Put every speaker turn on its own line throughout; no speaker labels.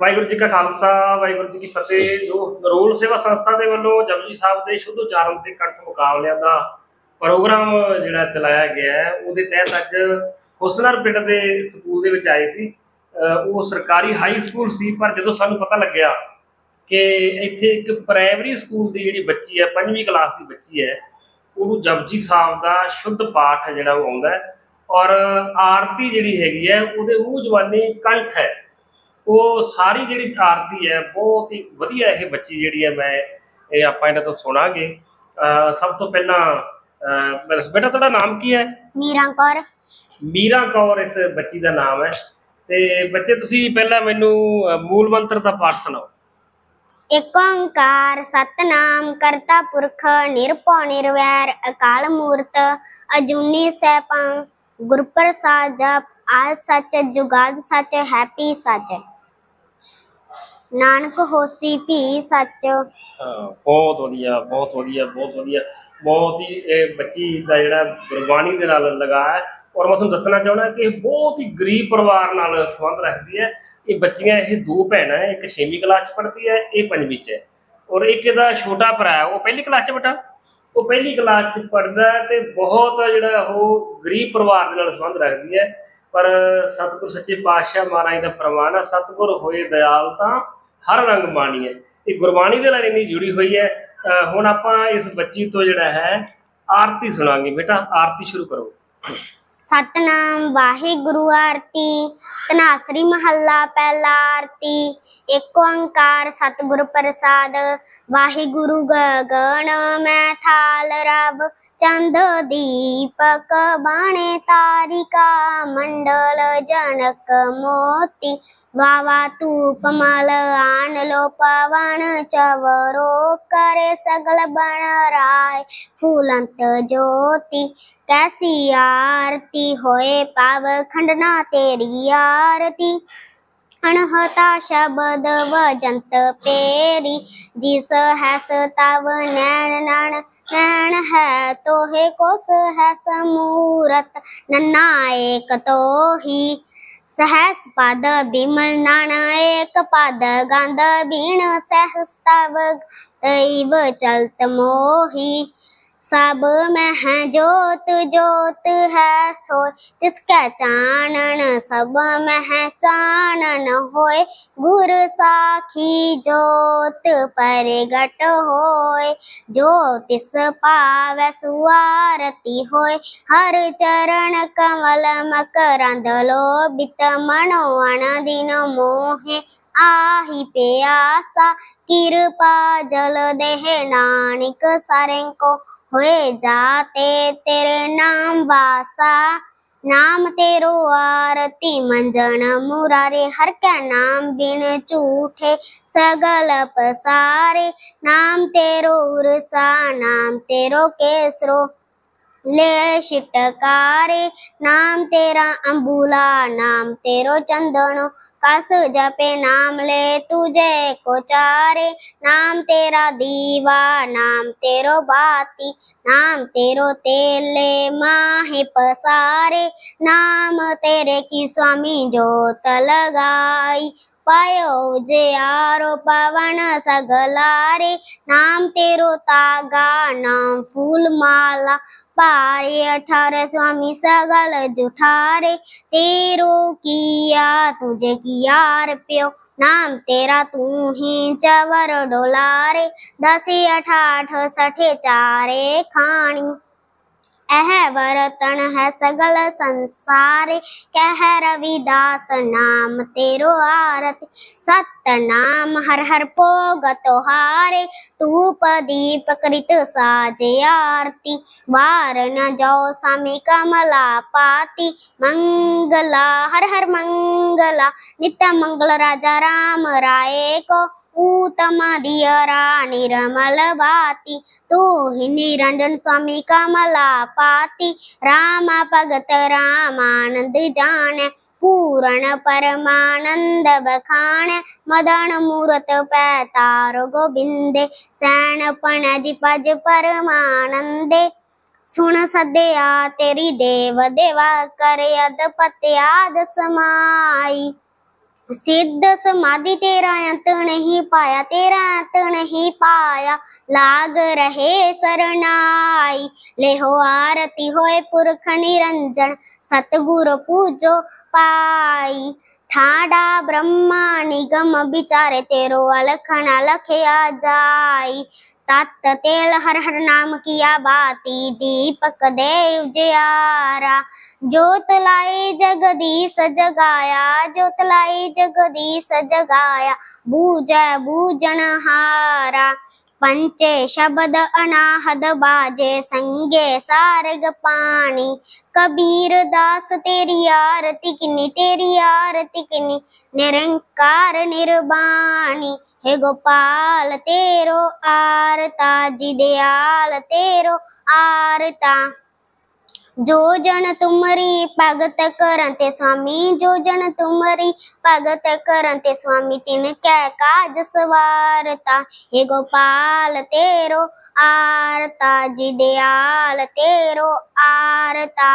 ਵਾਹਿਗੁਰੂ ਜੀ ਕਾ ਖਾਲਸਾ, ਵਾਹਿਗੁਰੂ ਜੀ ਕੀ ਫਤਿਹ। ਜੋ ਰੋਲ ਸੇਵਾ ਸੰਸਥਾ ਦੇ ਵੱਲੋਂ ਜਪਜੀ ਸਾਹਿਬ ਦੇ ਸ਼ੁੱਧ ਉਚਾਰਨ ਤੇ ਕੰਠ ਮੁਕਾਬਲਿਆਂ ਦਾ ਪ੍ਰੋਗਰਾਮ ਜਿਹੜਾ ਚਲਾਇਆ ਗਿਆ ਹੈ, ਉਹਦੇ ਤਹਿਤ ਅੱਜ ਹੁਸਨਰ ਪਿੰਡ ਦੇ ਸਕੂਲ ਦੇ ਵਿੱਚ ਆਏ ਸੀ। ਉਹ ਸਰਕਾਰੀ ਹਾਈ ਸਕੂਲ ਸੀ, ਪਰ ਜਦੋਂ ਸਾਨੂੰ ਪਤਾ ਲੱਗਿਆ ਕਿ ਇੱਥੇ ਇੱਕ ਪ੍ਰਾਇਮਰੀ ਸਕੂਲ ਦੀ ਜਿਹੜੀ ਬੱਚੀ ਹੈ, ਪੰਜਵੀਂ ਕਲਾਸ ਦੀ ਬੱਚੀ ਹੈ, ਉਹਨੂੰ ਜਪਜੀ ਸਾਹਿਬ ਦਾ ਸ਼ੁੱਧ ਪਾਠ ਜਿਹੜਾ ਉਹ ਆਉਂਦਾ ਔਰ ਆਰਤੀ ਜਿਹੜੀ ਹੈਗੀ ਹੈ, ਉਹਦੇ ਉਹ ਜਵਾਨੀ ਕੰਠ ਹੈ। ਉਹ ਸਾਰੀ ਜਿਹੜੀ ਆਰਤੀ ਹੈ ਬਹੁਤ ਹੀ ਵਧੀਆ ਇਹ ਬੱਚੀ ਜਿਹੜੀ ਹੈ ਮੈਂ ਇਹ ਆਪਾਂ ਇਹਨਾਂ ਤੋਂ ਸੁਣਾਂਗੇ। ਸਭ ਤੋਂ ਪਹਿਲਾਂ ਅਹ ਬੇਟਾ ਤੁਹਾਡਾ ਨਾਮ ਕੀ ਹੈ?
ਮੀਰਾ ਕੌਰ।
ਮੀਰਾ ਕੌਰ ਇਸ ਬੱਚੀ ਦਾ ਨਾਮ ਹੈ। ਤੇ ਬੱਚੇ ਤੁਸੀਂ ਪਹਿਲਾਂ ਮੈਨੂੰ ਅਹ ਮੂਲ ਮੰਤਰ ਦਾ ਪਾਠ ਸੁਣਾਓ।
ਇੱਕ ਓੰਕਾਰ ਸਤਨਾਮ ਕਰਤਾ ਪੁਰਖ ਨਿਰਭਉ ਨਿਰਵੈਰ ਅਕਾਲ ਮੂਰਤ ਅਜੂਨੀ ਸੈਭੰ ਗੁਰ ਪ੍ਰਸਾਦ ਜਪ ਆਦ ਸੱਚ, ਜੁਗਾਦ ਸੱਚ, ਹੈਪੀ ਸੱਚ। ਨਾਨਕ ਹੋਸੀ ਭੀ ਸੱਚ।
ਹਾਂ, ਬਹੁਤ ਵਧੀਆ ਬਹੁਤ ਵਧੀਆ ਬਹੁਤ ਵਧੀਆ। ਬਹੁਤ ਹੀ ਇਹ ਬੱਚੀ ਦਾ ਜਿਹੜਾ ਗੁਰਬਾਣੀ ਦੇ ਨਾਲ ਲਗਾ ਹੈ। ਔਰ ਮੈਂ ਤੁਹਾਨੂੰ ਦੱਸਣਾ ਚਾਹੁੰਦਾ ਕਿ ਇਹ ਬਹੁਤ ਹੀ ਗਰੀਬ ਪਰਿਵਾਰ ਨਾਲ ਸੰਬੰਧ ਰੱਖਦੀ ਹੈ। ਇਹ ਬੱਚੀਆਂ, ਇਹ ਦੋ ਭੈਣਾਂ ਹੈ, ਇੱਕ ਛੇਵੀਂ ਕਲਾਸ ਚ ਪੜ੍ਹਦੀ ਹੈ, ਇਹ ਪੰਜਵੀਂ ਚ ਹੈ। ਔਰ ਇੱਕ ਇਹਦਾ ਛੋਟਾ ਭਰਾ ਹੈ, ਉਹ ਪਹਿਲੀ ਕਲਾਸ ਚ ਬੇਟਾ? ਉਹ ਪਹਿਲੀ ਕਲਾਸ ਚ ਪੜ੍ਹਦਾ ਹੈ ਤੇ ਬਹੁਤ ਜਿਹੜਾ ਉਹ ਗਰੀਬ ਪਰਿਵਾਰ ਦੇ ਨਾਲ ਸੰਬੰਧ ਰੱਖਦੀ ਹੈ। ਪਰ ਸਤਿਗੁਰ ਸੱਚੇ ਪਾਤਸ਼ਾਹ ਮਹਾਰਾਜ ਦਾ ਪ੍ਰਮਾਣ ਹੈ ਸਤਿਗੁਰ ਹੋਏ ਦਇਆਲ ਤਾਂ ਹਰ ਰੰਗ ਬਾਣੀ ਹੈ। ਇਹ ਗੁਰਬਾਣੀ ਦੇ ਨਾਲ ਇੰਨੀ ਜੁੜੀ ਹੋਈ ਹੈ, ਅਹ ਹੁਣ ਆਪਾਂ ਇਸ ਬੱਚੀ ਤੋਂ ਜਿਹੜਾ ਹੈ, ਆਰਤੀ ਸੁਣਾਂਗੇ ਬੇਟਾ, ਆਰਤੀ ਸ਼ੁਰੂ ਕਰੋ।
ਸਤਨਾਮ ਵਾਹਿਗੁਰੂ ਆਰਤੀ ਤਨਾਸਰੀ ਮਹੱਲਾ ਪਹਿਲਾ ਆਰਤੀ, ਇੱਕ ਓੰਕਾਰ ਸਤਿਗੁਰ ਪ੍ਰਸਾਦ, ਵਾਹਿਗੁਰੂ ਗਗਨ ਮੈਂ ਥਾਲ ਰਬ ਚੰਦ ਦੀਪਕ ਬਾਣੇ ਤਾਰਿਕਾ, ਮੰਡਲ ਜਨਕ ਮੋਤੀ ਵਾਵਾ ਧੂਪ ਮਲ ਆਨ ਲੋ ਪਵਨ, ਚਵਰੋ ਕਰੇ ਸਗਲ ਬਣ ਰਾਏ, ਫੂਲੰਤ ਜੋਤੀ ਕੈਸੀ ਆਰਤੀ ਹੋਏ ਪਵ ਖੰਡਨਾ ਤੇਰੀ ਆਰਤੀ। ਅਣਹਤਾ ਸ਼ਬਦ ਵਜੰਤ ਪੇਰੀ, ਜਿਸ ਹੈਸ ਤਵ ਨੈਣ ਨਣ, ਨੈਣ ਹੈ ਤੋਹੇ ਕੋਸ ਹੈ ਸਮੂਰਤ ਨਨਾ ਏਕ ਤੋਹੀ। ਸਹਸ ਪਦ ਬਿਮਲ ਨਣ, ਏਕ ਪਦ ਗੰਧ ਬੀਣ, ਸਹਸ ਤਵ ਤੈਵ ਚਲਤ ਮੋਹੀ। ਸਭ ਮੈਂ ਹੈ ਜੋਤ ਜੋਤ ਹੈ ਸੋਇ। ਤਿਸਕੈ ਚਾਨਣ, ਸਭ ਮੈਂ ਹੈ ਚਾਨਣ ਹੋਏ ਗੁਰ ਸਾਖੀ ਜੋਤ ਪਰਗਟ ਹੋਏ ਜੋ ਤਿਸ ਪਾਵੈ ਸੁਆਰਤੀ ਹੋਏ ਹਰ ਚਰਨ ਕਮਲ ਮਕਰੰਦ ਲੋਭਿਤ ਮਨੋ ਅਣ ਦਿਨ ਮੋਹੇ। ਆਹੀ ਪਿਆਸਾ ਕਿਰਪਾ ਜਲ ਦੇਹ ਨਾਨਕ ਸਾਰਿਆਂ ਕੋ ਹੋਏ ਜਾਤੇ ਤੇਰੇ ਨਾਮ ਵਾਸਾ ਨਾਮ ਤੇਰੋ ਆਰਤੀ ਮੰਜਨ ਮੁਰਾਰੇ ਹਰ ਕੈ ਨਾਮ ਬਿਨ ਝੂਠੇ ਸਗਲ ਪਸਾਰੇ ਨਾਮ ਤੇਰੋ ਉਰਸਾ ਨਾਮ ਤੇਰੋ ਕੇਸਰੋ લે શિટકારે નામ તેરા અંબુલા નામ તેરો ચંદનો કસ જપે નામ લે તુજે કોચારે નામ તેરા દીવા નામ તેરો બાતી નામ તેરો તેલ લે માહે પસારે નામ તેરે કી સ્વામી જોત લગાઈ પાયો જે આરો પવન સગલારે નામ તેરો તાગા નામ ફૂલમાલા પારે અઠાર સ્વામી સગલ જુઠારે તેરો કિયા તુજે કિયાર પ્યો નામ તેરા તું હી ચવર ડોલારે દસે અઠાઠ સઠે ચારે ખાણી ਇਹ ਵਰਤਨ ਹੈ ਸਗਲ ਸੰਸਾਰੇ। ਕਹਿ ਰਵਿਦਾਸ, ਨਾਮ ਤੇਰੋ ਆਰਤ। ਸਤ ਨਾਮ ਹਰ ਹਰ ਭੋਗ ਤੁਹਾਰੇ। ਧੂਪ ਦੀਪ ਕ੍ਰਿਤ ਸਾਜੇ ਆਰਤੀ। ਵਾਰ ਨ ਜਾਓ ਸਾਮੀ ਕਮਲਾ ਪਾਤੀ। ਮੰਗਲਾ, ਹਰ ਹਰ ਮੰਗਲਾ। ਨਿਤ ਮੰਗਲ ਰਾਜਾ ਰਾਮ ਰਾਏ ਕੋ। પૂતમદિય રાણી રમલવાતી તું નિરંજન સ્વામી કમલા પાતી રામ ભગત રામાનંદ જાણે പൂരണ പരമാനന്ദ ബഖാണ മദാണ മൂർത്ത പേതാറു ഗോവിന്ദേ സേന പണജി പജ പരമാനന്ദേ ਸੁਣ ਸਦਿਆ ਤੇਰੀ ਦੇਵ ਦੇਵਾ ਕਰ ਅਦ ਪਤਿਆਦ ਸਮਾਈ ਸਿੱਧ ਸਮਾਧੀ ਤੇਰਾ ਅੰਤ ਨਹੀਂ ਪਾਇਆ, ਤੇਰਾ ਅੰਤ ਨਹੀਂ ਪਾਇਆ। ਲਾਗ ਰਹੇ ਸਰਨਾਈ, ਲੇਹੋ ਆਰਤੀ ਹੋਏ ਪੁਰਖ ਨਿਰੰਜਨ, ਸਤਗੁਰ ਪੂਜੋ ਪਾਈ। ਠਾੜਾ ਬ੍ਰਹਮਾ ਨਿਗਮ ਵਿਚਾਰੇ, ਤੇਰੋ ਅਲਖਣਾ ਲਖਿਆ ਜਾਈ। ਤਤ ਤੇਲ ਹਰ ਹਰ ਨਾਮ ਕੀਆ ਬਾਤੀ, ਦੀਪਕ ਦੇ ਉਜਿਆਰਾ। ਜੋਤ ਲਾਈ ਜਗਦੀਸ ਜਗਾਇਆ, ਜੋਤ ਲਾਈ ਜਗਦੀਸ ਜਗਾਇਆ। ਬੂਜੈ ਬੂਜਨ ਹਾਰਾ। पंचे शब्द अनाहद बाजे संगे सारग पानी कबीर दास तेरी आरती किनी तेरी आरती किनी निरंकार निर्वाणी हे गोपाल तेरो आरता जी दयाल तेरो आरता जो जन तुमरी भगत करते स्वामी जो जन तुमरी भगत करते स्वामी तिन कै काज सवारता हे गोपाल तेरो आरता जी दयाल तेरो आरता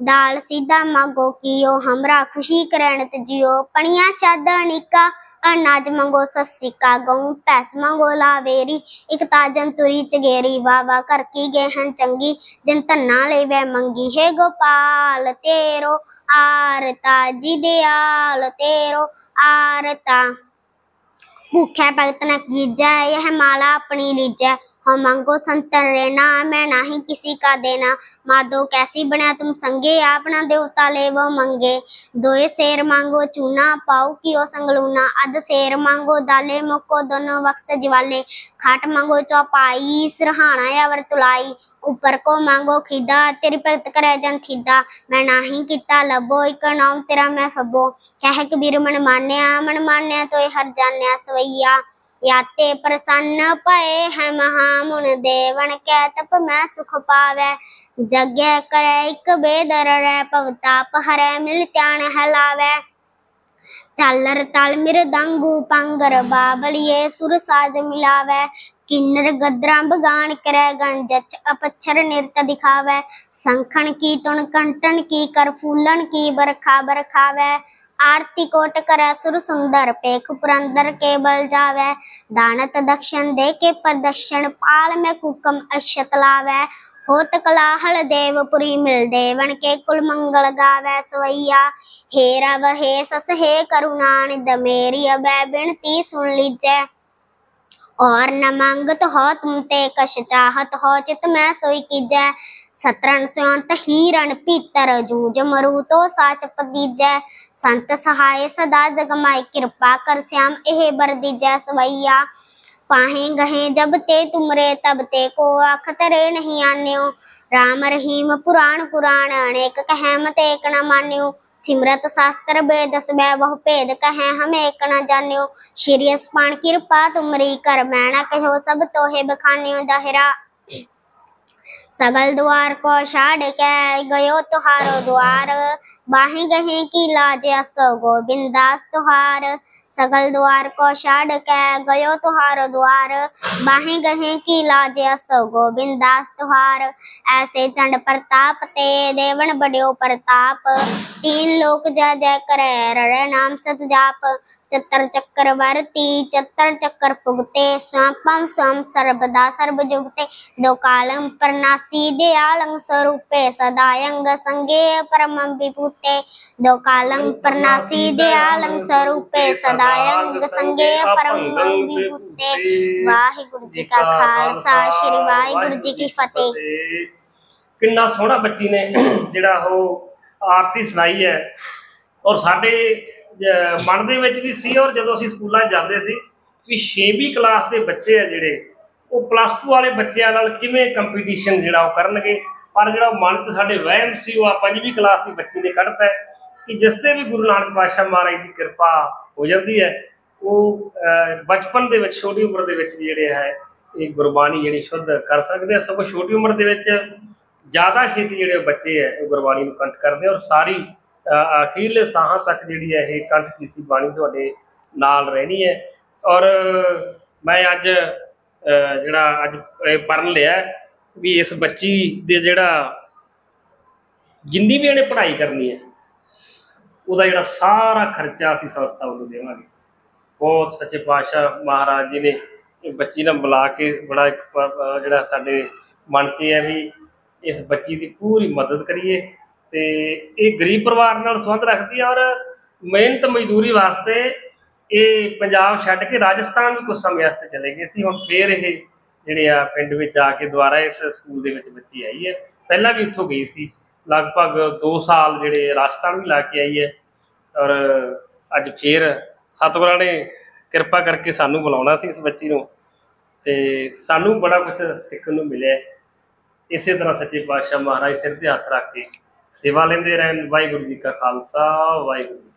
दाल सीधा मांगो कियो हमरा खुशी करण ते जियो पणिया चादा ਅਨਾਜ ਮੰਗੋ ਸਸਿਕਾ ਗਉ ਪੈਸ ਮੰਗੋ ਲਾਵੇਰੀ ਇਕ ਤਾਜਨ ਤੁਰੀ ਚਗੇਰੀ ਵਾਵਾ ਕਰ ਕੀ ਗਏ ਹਨ ਚੰਗੀ। ਜਨ ਧੰਨਾ ਲੈ ਵੈ ਮੰਗੀ, ਹੈ ਗੋਪਾਲ ਤੇਰੋ ਆਰਤਾ ਜੀ ਦਿਆਲ ਤੇਰੋ ਆਰਤਾ ਭੁਖਿਆ ਭਗਤ ਨਾ ਕੀਜੈ, ਇਹ ਮਾਲਾ ਆਪਣੀ ਲੀਜੈ। हम मांगो संतन रहना मैं नाही किसी का देना माधो कैसी बना तुम संगे अपना देवता ले वो मंगे दोए शेर मांगो चूना पाओ कियो संगलूना अध शेर मांगो दाले मुको दोनों वक्त ज्वाले खाट मांगो चौपाई सिरहाना या वर्तुलाई ऊपर को मांगो खिदा तेरी भगत करे जन खिदा मैं नाही किता लबो एक नाम तेरा मैं फबो कह कबीर मन मान्या मन मान्या तो हर जान्या सवैया ਯਾਤੇ ਪ੍ਰਸੰਨ ਭਏ ਹੈ ਮਹਾਮੁਨ ਦੇਵਨ ਕੈ ਤਪ ਮੈਂ ਸੁਖ ਪਾਵੈ। ਜਗੈ ਕਰੈ ਇਕ ਬੇਦਰ ਰਹਿ ਪਵਤਾਪ ਹਰੈ, ਮਿਲ ਧਿਆਨ ਹਲਾਵੈ ਚੱਲਰ ਤਲ ਮਿਰ ਦੰਗੂ ਪੰਗਰ ਬਾਬਲੀਏ, ਸੁਰ ਸਾਜ ਮਿਲਾਵੇ। किन्नर गद्रांब गान करे गण जच अपच्छर नृत्य दिखावे संखन की तुण कंटन की कर फूलन की बरखा बरखावे आरती कोट करे सुर सुंदर पेख पुरंदर के बल जावे दानत दक्षिण दे के प्रदक्षिण पाल में कुकम अशत लावे होत कलाहल देवपुरी मिल देवन के कुल मंगल गावै सवैया हे रव हे सस हे करुणान दमेरी अबै बिनती सुन लीजै और न मांगत हो तुम ते कश चाहत हो चित मैं सोई कीजै सतरन स्योंत हीरन पीतर जूझ मरु तो साच पदीजै संत सहाय सदा जग माई कृपा कर श्याम एह बर दीजै सवैया पाहे गहे जब ते तुमरे तब ते को आखत रे नहीं आन्यो राम रहीम पुराण पुराण अनेक कहे मत एक न ਸਿਮਰਤ ਸਾਸਤਰ ਬੇਦ ਸਬੈ ਬਹੁ ਭੇਦ ਕਹੈ, ਹਮ ਏਕ ਨ ਜਾਣਿਓ। ਸ਼੍ਰੀ ਅਸਪਾਨ ਕਿਰਪਾ ਤੁਮਰੀ ਕਰ ਮੈਂ ਨਾ ਕਹਿਓ ਸਭ ਤੋਹੇ ਬਖਾਨਿਓ ਦਹਿਰਾ सगल द्वार को छाड़ के गयो तुहारो द्वार बाहे गहे की लाज असो गोविंदास तुहार सगल द्वार को छाड़ के गयो तुहारो द्वार बाहे गहे की लाज असो गोविंदास तुहार ऐसे चंड प्रताप ते देवन बड़ो प्रताप तीन लोक जय जय करे रे नाम सत जाप चतर चक्रवर्ती चतर चक्र पुगते स्वापम स्वम सर्वदा सर्व जुगते दो कालम प्रनासी idealang sarupe, sadayang gasangge paramam vipute. Dokalang idealang sarupe, sadayang gasangge paramam vipute. Waheguru ji ਕਾ ਖਾਲਸਾ ਸ੍ਰੀ ਵਾਹਿਗੁਰੂ ਜੀ ਕੀ ਫਤਿਹ
ਕਿੰਨਾ ਸੋਹਣਾ ਬੱਚੀ ਨੇ ਜਿਹੜਾ ਉਹ ਆਰਤੀ ਸੁਣਾਈ ਹੈ ਔਰ ਸਾਡੇ ਮਨ ਦੇ ਵਿੱਚ ਵੀ ਸੀ ਔਰ ਜਦੋਂ ਅਸੀਂ ਸਕੂਲਾਂ ਜਾਂਦੇ ਸੀ ਵੀ 6ਵੀਂ ਕਲਾਸ ਦੇ ਬੱਚੇ ਆ ਜਿਹੜੇ ਉਹ ਪਲੱਸ 2 ਵਾਲੇ ਬੱਚਿਆਂ ਨਾਲ ਕਿਵੇਂ ਕੰਪੀਟੀਸ਼ਨ ਜਿਹੜਾ ਉਹ ਕਰਨਗੇ? ਪਰ ਜਿਹੜਾ ਮਨ 'ਚ ਸਾਡੇ ਵਹਿਮ ਸੀ, ਉਹ ਆ ਪੰਜਵੀਂ ਕਲਾਸ ਦੀ ਬੱਚੀ ਨੇ ਕੱਢਤਾ ਹੈ ਕਿ ਜਿਸ ਤੇ ਵੀ ਗੁਰੂ ਨਾਨਕ ਪਾਤਸ਼ਾਹ ਮਹਾਰਾਜ ਦੀ ਕਿਰਪਾ ਹੋ ਜਾਂਦੀ ਹੈ, ਉਹ ਬਚਪਨ ਦੇ ਵਿੱਚ, ਛੋਟੀ ਉਮਰ ਦੇ ਵਿੱਚ ਜਿਹੜੇ ਹੈ, ਇਹ ਗੁਰਬਾਣੀ ਜਿਹੜੀ ਸ਼ੁੱਧ ਕਰ ਸਕਦੇ ਆ। ਸਗੋਂ ਛੋਟੀ ਉਮਰ ਦੇ ਵਿੱਚ ਜ਼ਿਆਦਾ ਛੇਤੀ ਜਿਹੜੇ ਬੱਚੇ ਹੈ ਇਹ ਗੁਰਬਾਣੀ ਨੂੰ ਕੰਠ ਕਰਦੇ ਔਰ ਸਾਰੀ ਅਖੀਰਲੇ ਸਾਹਾਂ ਤੱਕ ਜਿਹੜੀ ਹੈ, ਇਹ ਕੰਠ ਕੀਤੀ ਬਾਣੀ ਤੁਹਾਡੇ ਨਾਲ ਰਹਿਣੀ ਹੈ। ਔਰ ਮੈਂ ਅੱਜ ਜਿਹੜਾ ਅੱਜ ਇਹ ਪੜਨ ਲਿਆ ਵੀ ਇਸ ਬੱਚੀ ਦੇ ਜਿਹੜਾ ਜਿੰਨੀ ਵੀ ਇਹਨੇ ਪੜ੍ਹਾਈ ਕਰਨੀ ਹੈ, ਉਹਦਾ ਜਿਹੜਾ ਸਾਰਾ ਖਰਚਾ ਅਸੀਂ ਸੰਸਥਾ ਵੱਲੋਂ ਦੇਵਾਂਗੇ। ਬਹੁਤ ਸੱਚੇ ਪਾਤਸ਼ਾਹ ਮਹਾਰਾਜ ਜੀ ਨੇ ਇਹ ਬੱਚੀ ਨਾਲ ਬੁਲਾ ਕੇ ਬੜਾ ਇੱਕ ਜਿਹੜਾ ਸਾਡੇ ਮਨ 'ਚ ਇਹ ਹੈ ਵੀ ਇਸ ਬੱਚੀ ਦੀ ਪੂਰੀ ਮਦਦ ਕਰੀਏ ਤੇ ਇਹ ਗਰੀਬ ਪਰਿਵਾਰ ਨਾਲ ਸੰਬੰਧ ਰੱਖਦੀ ਹੈ ਔਰ ਮਿਹਨਤ ਮਜ਼ਦੂਰੀ ਵਾਸਤੇ ਇਹ ਪੰਜਾਬ ਛੱਡ ਕੇ ਰਾਜਸਥਾਨ ਵੀ ਕੁਝ ਸਮੇਂ ਵਾਸਤੇ ਚਲੇ ਗਏ ਸੀ। ਹੁਣ ਫੇਰ ਇਹ ਜਿਹੜੇ ਆ ਪਿੰਡ ਵਿੱਚ ਆ ਕੇ ਦੁਬਾਰਾ ਇਸ ਸਕੂਲ ਦੇ ਵਿੱਚ ਬੱਚੀ ਆਈ ਹੈ। ਪਹਿਲਾਂ ਵੀ ਇੱਥੋਂ ਗਈ ਸੀ। ਲਗਭਗ 2 ਸਾਲ ਜਿਹੜੇ ਰਾਜਸਥਾਨ ਵੀ ਲਾ ਕੇ ਆਈ ਹੈ। ਔਰ ਅੱਜ ਫੇਰ ਸਤਿਗੁਰਾਂ ਨੇ ਕਿਰਪਾ ਕਰਕੇ ਸਾਨੂੰ ਬੁਲਾਉਣਾ ਸੀ ਇਸ ਬੱਚੀ ਨੂੰ ਤੇ ਸਾਨੂੰ ਬੜਾ ਕੁਝ ਸਿੱਖਣ ਨੂੰ ਮਿਲਿਆ। ਇਸੇ ਤਰ੍ਹਾਂ ਸੱਚੇ ਪਾਤਸ਼ਾਹ ਮਹਾਰਾਜ ਸਿਰ ਤੇ ਹੱਥ ਰੱਖ ਕੇ ਸੇਵਾ ਲੈਂਦੇ ਰਹਿਣ। ਵਾਹਿਗੁਰੂ ਜੀ ਕਾ ਖਾਲਸਾ, ਵਾਹਿਗੁਰੂ ਜੀ